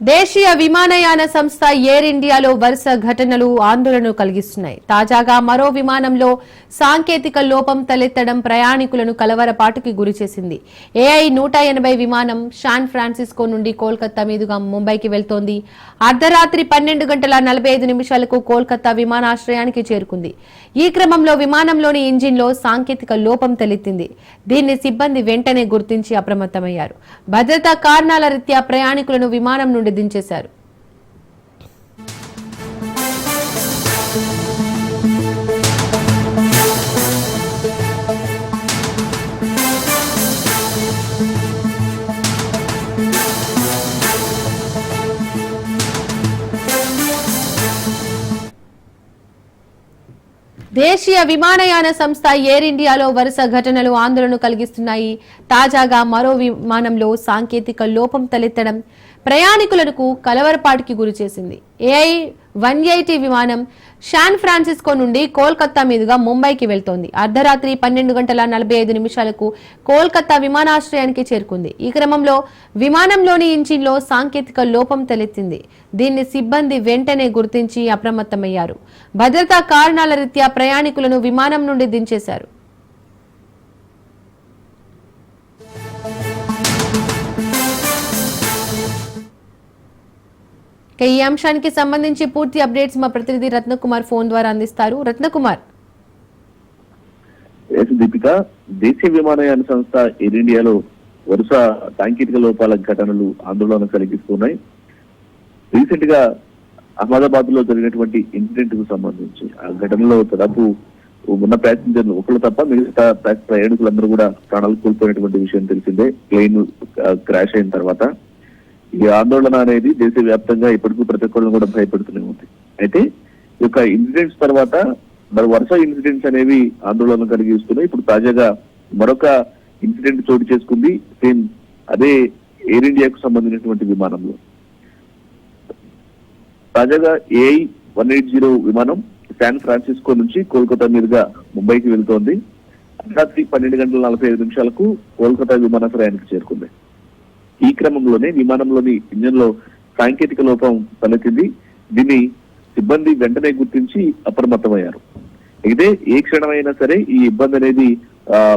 దేశీయ విమానయాన సంస్థ ఎయిర్ ఇండియాలో వరుస ఘటనలు ఆందోళన కలిగిస్తున్నాయి. తాజాగా మరో విమానంలో సాంకేతిక లోపం తలెత్తడం ప్రయాణికులను కలవరపాటుకి గురిచేసింది ఏఐ నూట ఎనభై విమానం శాన్ ఫ్రాన్సిస్కో నుండి కోల్కతా మీదుగా ముంబైకి వెళ్తోంది. అర్ధరాత్రి పన్నెండు గంటల నలభై ఐదు నిమిషాలకు కోల్కతా విమానాశ్రయానికి చేరుకుంది. ఈ క్రమంలో విమానంలోని ఇంజిన్లో సాంకేతిక లోపం తలెత్తింది. దీన్ని సిబ్బంది వెంటనే గుర్తించి అప్రమత్తమయ్యారు. భద్రతా కారణాల రీత్యా ప్రయాణికులను విమానం నుండి దించేశారు. దేశీయ విమానయాన సంస్థ ఎయిర్ ఇండియాలో వరుస ఘటనలు ఆందోళన కలిగిస్తున్నాయి. తాజాగా మరో విమానంలో సాంకేతిక లోపం తలెత్తడం ప్రయాణికులకు కలవరపాటుకి గురిచేసింది ఏఐ వన్ ఎయిటీ విమానం శాన్ ఫ్రాన్సిస్కో నుండి కోల్కతా మీదుగా ముంబైకి వెళ్తోంది. అర్ధరాత్రి పన్నెండు గంటల నలభై ఐదు నిమిషాలకు కోల్కతా విమానాశ్రయానికి చేరుకుంది. ఈ క్రమంలో విమానంలోని ఇంజిన్లో సాంకేతిక లోపం తలెత్తింది. దీన్ని సిబ్బంది వెంటనే గుర్తించి అప్రమత్తమయ్యారు. భద్రతా కారణాల రీత్యా ప్రయాణికులను విమానం నుండి దించేశారు. ఈ అంశానికి సంబంధించి పూర్తి అప్డేట్స్ మా ప్రతినిధి రత్నకుమార్ ఫోన్ ద్వారా అందిస్తారు. రత్నకుమార్. దీపిక దేశీయ విమానయాన సంస్థ ఎయిర్ ఇండియాలో వరుస సాంకేతిక లోపాల ఘటనలు ఆందోళన కలిగిస్తున్నాయి. రీసెంట్గా అహ్మదాబాద్లో జరిగినటువంటి ఇన్సిడెంట్కు సంబంధించి ఆ ఘటనలో దాదాపు ఉన్న ప్యాసింజర్లు ఒకళ్ళు తప్ప మిగతా ప్రయాణికులందరూ కూడా ప్రాణాలు కోల్పోయినటువంటి విషయం తెలిసిందే. ప్లేన్ క్రాష్ uh, అయిన తర్వాత. ఈ ఆందోళన అనేది దేశవ్యాప్తంగా ఇప్పటికీ ప్రతి ఒక్కరిని కూడా భయపెడుతూనే ఉంది. అయితే ఈ యొక్క ఇన్సిడెంట్స్ తర్వాత మరి వరుస ఇన్సిడెంట్స్ అనేవి ఆందోళన కలిగిస్తున్నాయి ఇప్పుడు తాజాగా మరొక ఇన్సిడెంట్ చోటు చేసుకుంది. సేమ్ అదే ఎయిర్ ఇండియాకు సంబంధించినటువంటి విమానంలో. తాజాగా ఏఐ వన్ ఎయిట్ జీరో విమానం శాన్ ఫ్రాన్సిస్కో నుంచి కోల్కతా మీదుగా ముంబైకి వెళ్తోంది. రాత్రి పన్నెండు గంటల నలభై ఐదు నిమిషాలకు కోల్కతా విమానాశ్రయానికి చేరుకుంది. ఈ క్రమంలోనే విమానంలోని ఇంజన్లో సాంకేతిక లోపం తలెత్తింది. దీన్ని సిబ్బంది వెంటనే గుర్తించి అప్రమత్తమయ్యారు. అయితే ఏ క్షణమైనా సరే ఈ ఇబ్బంది అనేది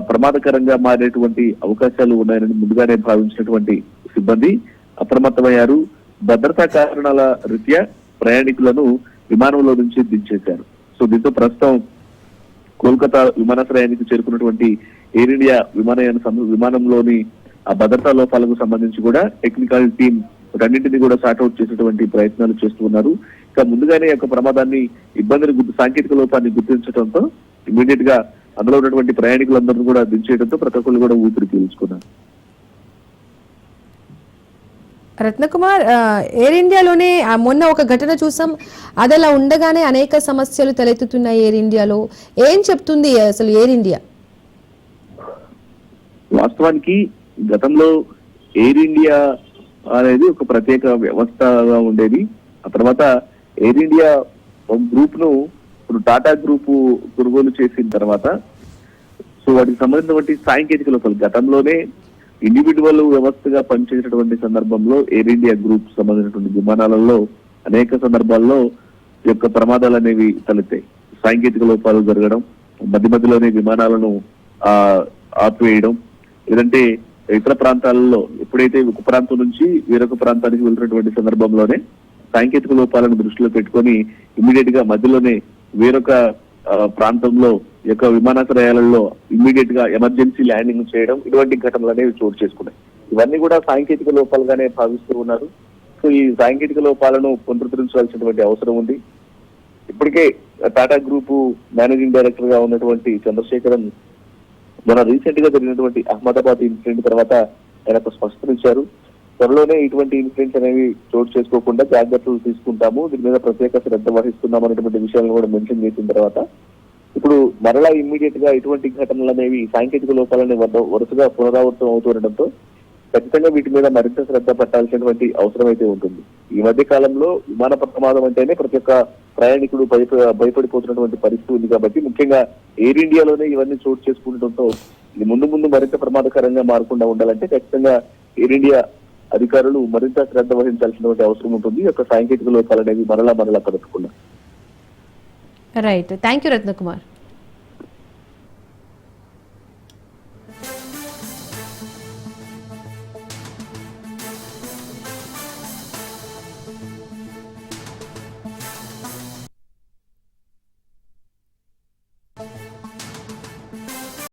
ప్రమాదకరంగా మారేటువంటి అవకాశాలు ఉన్నాయని ముందుగానే భావించినటువంటి సిబ్బంది అప్రమత్తమయ్యారు. భద్రతా కారణాల రీత్యా ప్రయాణికులను విమానంలో నుంచి దించేశారు. సో దీంతో ప్రస్తుతం కోల్కతా విమానాశ్రయానికి చేరుకున్నటువంటి ఎయిర్ ఇండియా విమానయాన విమానంలోని ఆ భద్రతా లోపాలకు సంబంధించి కూడా టెక్నికల్ టీం రెండింటిని కూడా సార్ట్అవుట్ చేసేటువంటి ప్రయత్నాలు చేస్తున్నారు ఇక ముందుగానే యొక్క ప్రమాదాన్ని ఇబ్బందిని గుర్తు సాంకేతిక లోపాన్ని గుర్తించడంతో ఇమీడియట్గా అందులో ఉన్నటువంటి ప్రయాణికులందరూ కూడా దించేయడంతో ప్రతి ఒక్కరు కూడా ఊపిరి పీల్చుకున్నారు. రత్నకుమార్ ఎయిర్ ఇండియాలోనే మొన్న ఒక ఘటన చూసాం. అది అలా ఉండగానే అనేక సమస్యలు తలెత్తుతున్నాయి ఎయిర్ ఇండియాలో ఏం చెప్తుంది అసలు ఎయిర్ ఇండియా వాస్తవానికి గతంలో ఎయిర్ ఇండియా అనేది ఒక ప్రత్యేక వ్యవస్థగా ఉండేది. ఆ తర్వాత ఎయిర్ ఇండియా ఒక గ్రూప్ను ఇప్పుడు టాటా గ్రూప్ కొనుగోలు చేసిన తర్వాత సో వాటికి సంబంధించినటువంటి సాంకేతిక లోపాలు. గతంలోనే ఇండివిజువల్ వ్యవస్థగా పనిచేసినటువంటి సందర్భంలో ఎయిర్ ఇండియా గ్రూప్ సంబంధించినటువంటి విమానాలలో అనేక సందర్భాల్లో యొక్క ప్రమాదాలు అనేవి తలెత్తాయి. సాంకేతిక లోపాలు జరగడం మధ్య మధ్యలోనే విమానాలను ఆపివేయడం లేదంటే ఇతర ప్రాంతాలలో ఎప్పుడైతే ఒక ప్రాంతం నుంచి వేరొక ప్రాంతానికి వెళ్తున్నటువంటి సందర్భంలోనే సాంకేతిక లోపాలను దృష్టిలో పెట్టుకొని ఇమ్మీడియట్గా మధ్యలోనే వేరొక ప్రాంతంలో యొక్క విమానాశ్రయాలలో ఇమ్మీడియట్గా ఎమర్జెన్సీ ల్యాండింగ్ చేయడం ఇటువంటి ఘటనలు అనేవి చోటు చేసుకున్నాయి. ఇవన్నీ కూడా సాంకేతిక లోపాలుగానే భావిస్తూ ఉన్నారు. సో ఈ సాంకేతిక లోపాలను పునరుద్ధరించాల్సినటువంటి అవసరం ఉంది. ఇప్పటికే టాటా గ్రూపు మేనేజింగ్ డైరెక్టర్గా ఉన్నటువంటి చంద్రశేఖరన్ మన రీసెంట్గా జరిగినటువంటి అహ్మదాబాద్ ఇన్సిడెంట్ తర్వాత ఆయన ఒక స్పష్టత ఇచ్చారు. త్వరలోనే ఇటువంటి ఇన్సిడెంట్స్ అనేవి చోటు చేసుకోకుండా జాగ్రత్తలు తీసుకుంటాము. దీని మీద ప్రత్యేక శ్రద్ధ వహిస్తున్నాం అనేటువంటి విషయాలను కూడా మెన్షన్ చేసిన తర్వాత ఇప్పుడు మరలా ఇమ్మీడియట్గా ఇటువంటి ఘటనలు అనేవి సాంకేతిక లోపాలనే వద్ద- వరుసగా పునరావృతం అవుతుండటంతో ఖచ్చితంగా వీటి మీద మరింత శ్రద్ధ పట్టాల్సినటువంటి అవసరం అయితే ఉంటుంది. ఈ మధ్య కాలంలో విమాన ప్రమాదం అంటేనే ప్రతి ఒక్క ప్రయాణికుడు భయప భయపడిపోతున్నటువంటి పరిస్థితి ఉంది కాబట్టి ముఖ్యంగా ఎయిర్ ఇండియాలోనే ఇవన్నీ చోటు చేసుకుంటుండటంతో ఇది ముందు ముందు మరింత ప్రమాదకరంగా మారకుండా ఉండాలంటే ఖచ్చితంగా ఎయిర్ ఇండియా అధికారులు మరింత శ్రద్ధ వహించాల్సినటువంటి అవసరం ఉంటుంది. ఈ యొక్క సాంకేతిక లోపాలనేవి మరలా మరలా కలుపుకున్నాం రైట్ థ్యాంక్ యూ రత్నకుమార్